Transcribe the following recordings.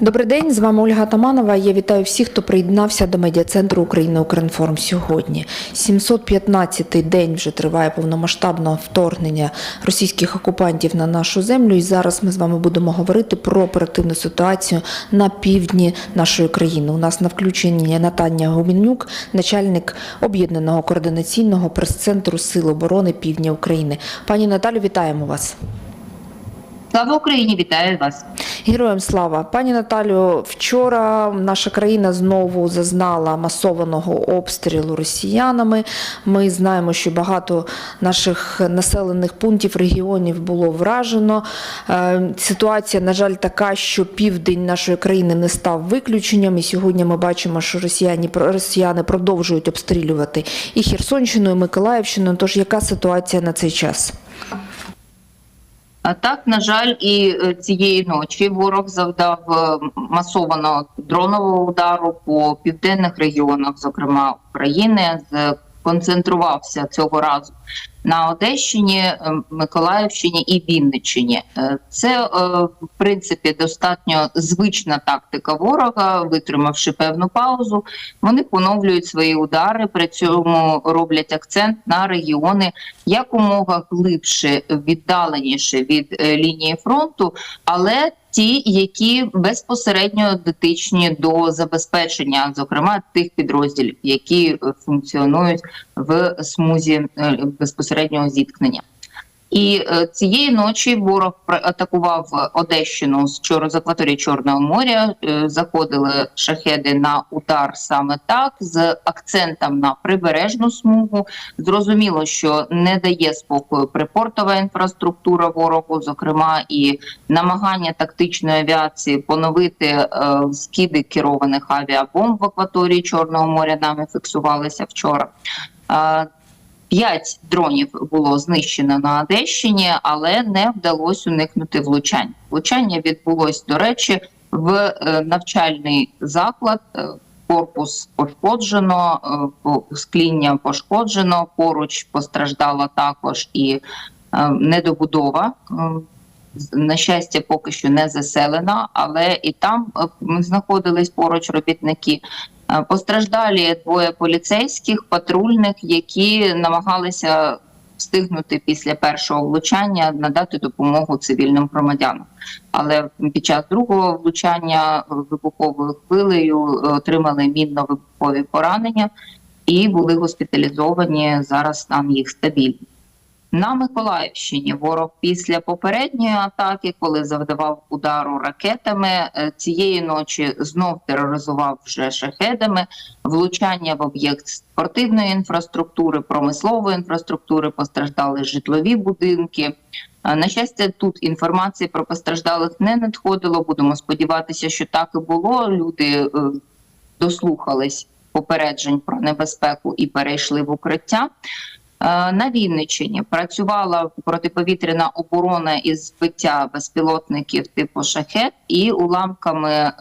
Добрий день, з вами Ольга Таманова. Я вітаю всіх, хто приєднався до медіа-центру Україна Укрінформ сьогодні. 715-й день вже триває повномасштабного вторгнення російських окупантів на нашу землю. І зараз ми з вами будемо говорити про оперативну ситуацію на півдні нашої країни. У нас на включенні Натання Гуменюк, начальник об'єднаного координаційного прес-центру Сил оборони Півдня України. Пані Наталю, вітаємо вас. Слава Україні, вітаю вас. Героям слава, пані Наталю. Вчора наша країна знову зазнала масованого обстрілу росіянами. Ми знаємо, що багато наших населених пунктів регіонів було вражено. Е, Ситуація, на жаль, така, що південь нашої країни не став виключенням. І сьогодні ми бачимо, що росіяни, росіяни продовжують обстрілювати і Херсонщину, і Миколаївщину. Тож яка ситуація на цей час? Так, на жаль, і е, цієї ночі ворог завдав масовано масованого дронового удару по південних регіонах, зокрема України, з концентрувався цього разу на Одещині, е, Миколаївщині і Вінниччині. Е, Це е, в принципі достатньо звична тактика ворога. Витримавши певну паузу, вони поновлюють свої удари. При цьому роблять акцент на регіони якомога глибше, віддаленіше від лінії фронту, але ті, які безпосередньо дотичні до забезпечення, зокрема тих підрозділів, які функціонують в смузі е, безпосереднього зіткнення. І е, цієї ночі ворог атакував Одещину з акваторії Чорного моря. Е, заходили шахеди на удар саме так, з акцентом на прибережну смугу. Зрозуміло, що не дає спокою припортова інфраструктура ворогу, зокрема і намагання тактичної авіації поновити е, скиди керованих авіабомб в акваторії Чорного моря. Нами фіксувалися вчора. П'ять дронів було знищено на Одещині, але не вдалося уникнути влучань. Влучання відбулось, до речі, в е, навчальний заклад. Е, Корпус пошкоджено, е, скління пошкоджено. Поруч постраждала також і недобудова. На щастя, поки що не заселена, але і там е, знаходились поруч робітники. Е, Постраждалі двоє поліцейських патрульних, які намагалися встигнути після першого влучання надати допомогу цивільним громадянам. Але під час другого влучання вибуховою хвилею е, отримали мінно-вибухові поранення і були госпіталізовані. Зараз стан їх стабільний. На Миколаївщині ворог після попередньої атаки, коли завдавав удару ракетами, е, цієї ночі знов тероризував вже шахедами. Влучання в об'єкт спортивної інфраструктури, промислової інфраструктури постраждали житлові будинки. Е, На щастя, тут інформації про постраждалих не надходило. Будемо сподіватися, що так і було. Люди е, дослухались попереджень про небезпеку і перейшли в укриття. Е, На Вінниччині працювала протиповітряна оборона із збиття безпілотників типу шахет і уламками е,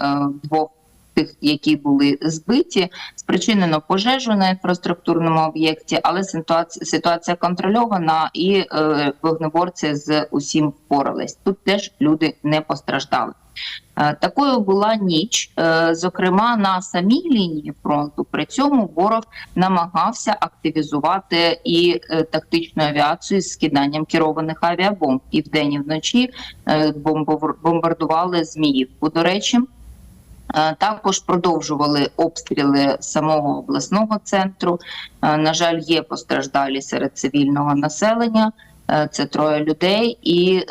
двох тих, які були збиті, спричинено пожежу на інфраструктурному об'єкті, але ситуація, ситуація контрольована і е, вогнеборці з усім впорались. Тут теж люди не постраждали. Е, Такою була ніч, Е, зокрема на самій лінії фронту. При цьому ворог намагався активізувати і е, тактичну авіацію з скиданням керованих авіабомб. І вдень, і вночі бомбардували Зміївку. До речі, також продовжували обстріли самого обласного центру. На жаль, є постраждалі серед цивільного населення. Це троє людей, і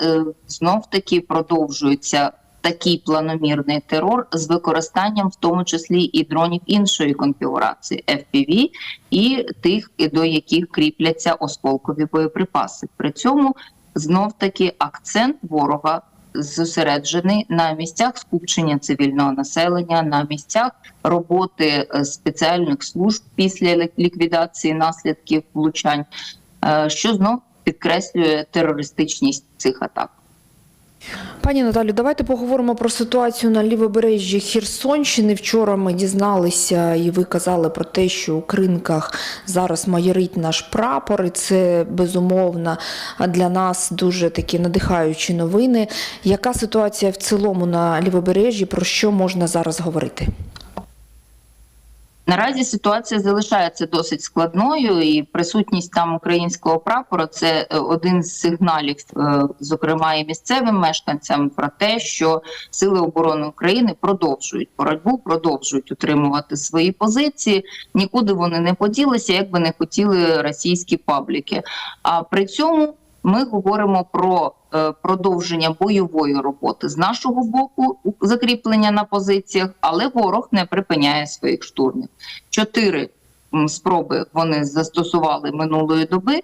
знов таки продовжується такий планомірний терор з використанням, в тому числі і дронів іншої конфігурації FPV, і тих, до яких кріпляться осколкові боєприпаси. При цьому знов таки акцент ворога зосереджений на місцях скупчення цивільного населення, на місцях роботи е, спеціальних служб після ліквідації наслідків влучань, е, що знов підкреслює терористичність цих атак. Пані Наталі, давайте поговоримо про ситуацію на лівобережжі Херсонщини. Вчора ми дізналися, і ви казали про те, що у кринках зараз майорить наш прапор, і це безумовно для нас дуже такі надихаючі новини. Яка ситуація в цілому на лівобережжі? Про що можна зараз говорити? Наразі ситуація залишається досить складною, і присутність там українського прапора це е, один з сигналів, е, зокрема і місцевим мешканцям, про те, що сили оборони України продовжують боротьбу, продовжують утримувати свої позиції. Нікуди вони не поділися, як би не хотіли російські пабліки. А при цьому ми говоримо про е, продовження бойової роботи з нашого боку, закріплення на позиціях, але ворог не припиняє своїх штурмів. Чотири спроби вони застосували минулої доби.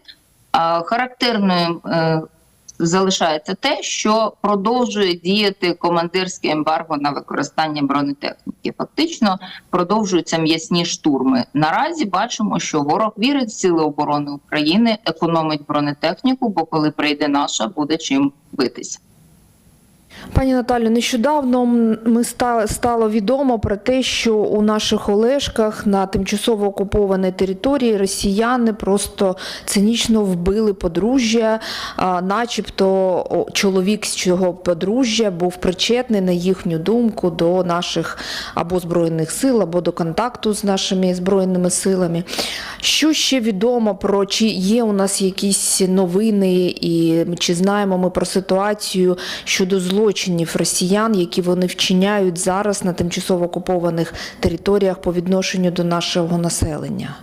Характерною е, залишається те, що продовжує діяти командирське ембарго на використання бронетехніки. Фактично продовжуються м'ясні штурми. Наразі бачимо, що ворог вірить в сили оборони України, економить бронетехніку, бо коли прийде наша, буде чим битися. Пані Наталю, нещодавно ми ста- стало відомо про те, що у наших Олешках на тимчасово окупованій території росіяни просто цинічно вбили подружжя, начебто чоловік з цього подружжя був причетний, на їхню думку, до наших або збройних сил, або до контакту з нашими збройними силами. Що ще відомо про чи є у нас якісь новини, і чи знаємо ми про ситуацію щодо злочинів росіян, які вони вчиняють зараз на тимчасово окупованих територіях по відношенню до нашого населення?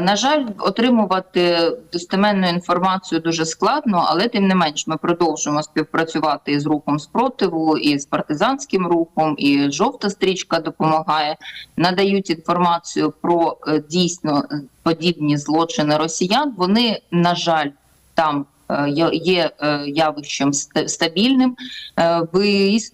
На жаль, отримувати достеменну інформацію дуже складно, але тим не менш ми продовжуємо співпрацювати із рухом спротиву, і з партизанським рухом, і жовта стрічка допомагає, надають інформацію про е, дійсно подібні злочини росіян. Вони, на жаль, там. Е, є- е, явищем ста- стабільним Е,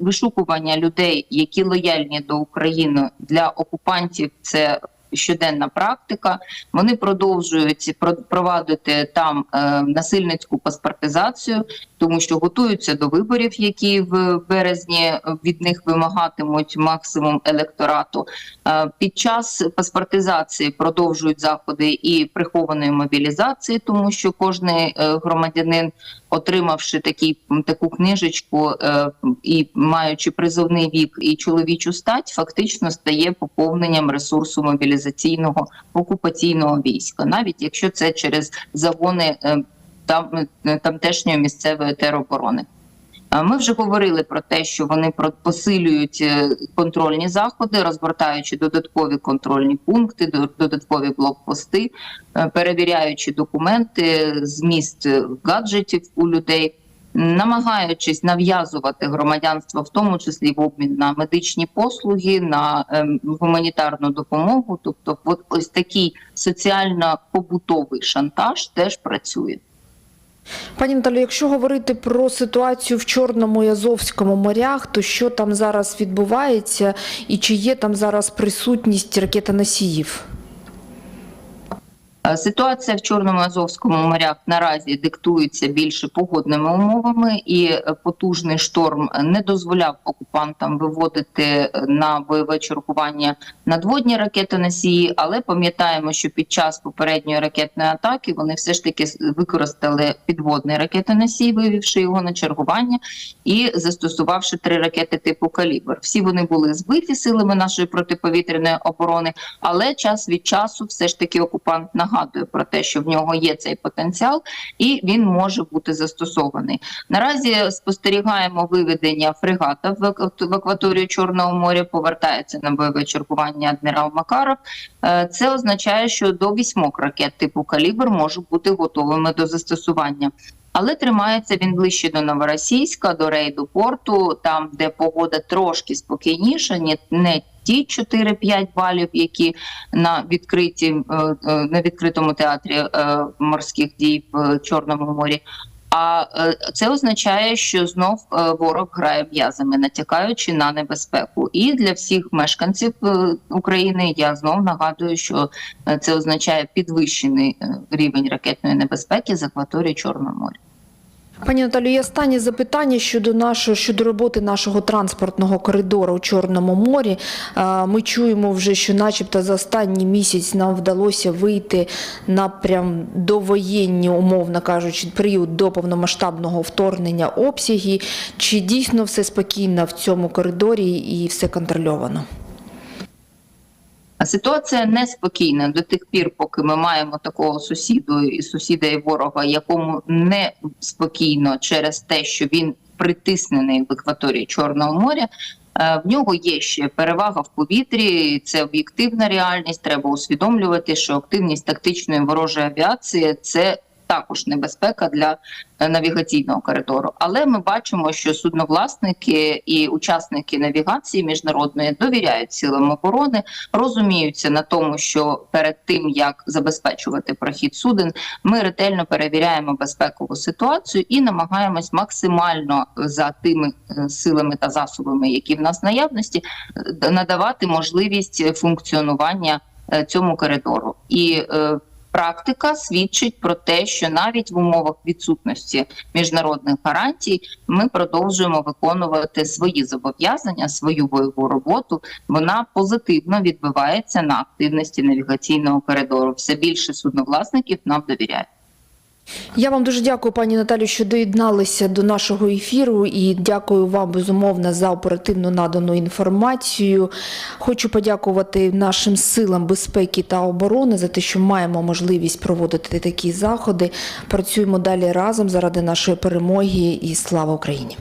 вишукування людей, які лояльні до України для окупантів. Це щоденна практика. Вони продовжують про- провадити там насильницьку паспортизацію, тому що готуються до виборів, які в березні е, від них вимагатимуть максимум електорату. Е, Під час паспортизації продовжують заходи і прихованої мобілізації, тому що кожний е, громадянин, отримавши такий таку книжечку і маючи призовний вік і чоловічу стать, фактично стає поповненням ресурсу мобілізаційного окупаційного війська, навіть якщо це через загони там е, тамтешньої місцевої тероборони. Ми вже говорили про те, що вони посилюють е, контрольні заходи, розгортаючи додаткові контрольні пункти, до- додаткові блокпости, е, перевіряючи документи, зміст гаджетів у людей, намагаючись нав'язувати громадянство, в тому числі в обмін на медичні послуги, на ем, гуманітарну допомогу. Тобто, от ось такий соціально-побутовий шантаж теж працює. Пані Наталі, якщо говорити про ситуацію в Чорному і Азовському морях, то що там зараз відбувається, і чи є там зараз присутність ракетоносіїв? Е, Ситуація в Чорному Азовському морях наразі диктується більше погодними умовами, і е, потужний шторм не дозволяв окупантам виводити е, на бойове чергування надводні ракетоносії. Але пам'ятаємо, що під час попередньої ракетної атаки вони все ж таки використали підводний ракетоносій, вивівши його на чергування і застосувавши три ракети типу калібр. Всі вони були збиті силами нашої протиповітряної оборони, але час від часу все ж таки окупант нагадує про те, що в нього є цей потенціал, і він може бути застосований. Наразі спостерігаємо виведення фрегата в аква- акваторію Чорного моря. Повертається на бойове чергування адмірал Макаров. Е, Це означає, що до вісьмох ракет типу калібр можуть бути готовими до застосування. Але тримається він ближче до Новоросійська, до рейду порту, там, де погода трошки спокійніша, ні- не ті 4-5 балів, які на відкриті е, е, на відкритому театрі е, морських дій в Чорному морі. А це означає, що знов ворог грає м'язами, натякаючи на небезпеку. І для всіх мешканців України я знов нагадую, що це означає підвищений рівень ракетної небезпеки з акваторії Чорного моря. Пані Наталю, є останнє запитання щодо нашого щодо роботи нашого транспортного коридору у Чорному морі. Ми чуємо вже, що, начебто, за останній місяць нам вдалося вийти на прям довоєнні, умовно кажучи, період до повномасштабного вторгнення обсяги. Чи дійсно все спокійно в цьому коридорі і все контрольовано? Ситуація неспокійна до тих пір, поки ми маємо такого сусіду і сусіда і ворога, якому не спокійно через те, що він притиснений в екваторії Чорного моря. Е, В нього є ще перевага в повітрі, це об'єктивна реальність. Треба усвідомлювати, що активність тактичної ворожої авіації це також небезпека для е, навігаційного коридору. Але ми бачимо, що судновласники і учасники навігації міжнародної довіряють силам оборони, розуміються на тому, що перед тим як забезпечувати прохід суден, ми ретельно перевіряємо безпекову ситуацію і намагаємось максимально за тими е, силами та засобами, які в нас наявності, е, надавати можливість функціонування цьому коридору. І Практика свідчить про те, що навіть в умовах відсутності міжнародних гарантій ми продовжуємо виконувати свої зобов'язання, свою бойову роботу. Вона позитивно відбивається на активності навігаційного коридору. Все більше судновласників нам довіряють. Я вам дуже дякую, пані Наталю, що доєдналися до нашого ефіру і дякую вам безумовно за оперативно надану інформацію. Хочу подякувати нашим силам безпеки та оборони за те, що маємо можливість проводити такі заходи. Працюємо далі разом заради нашої перемоги і слава Україні.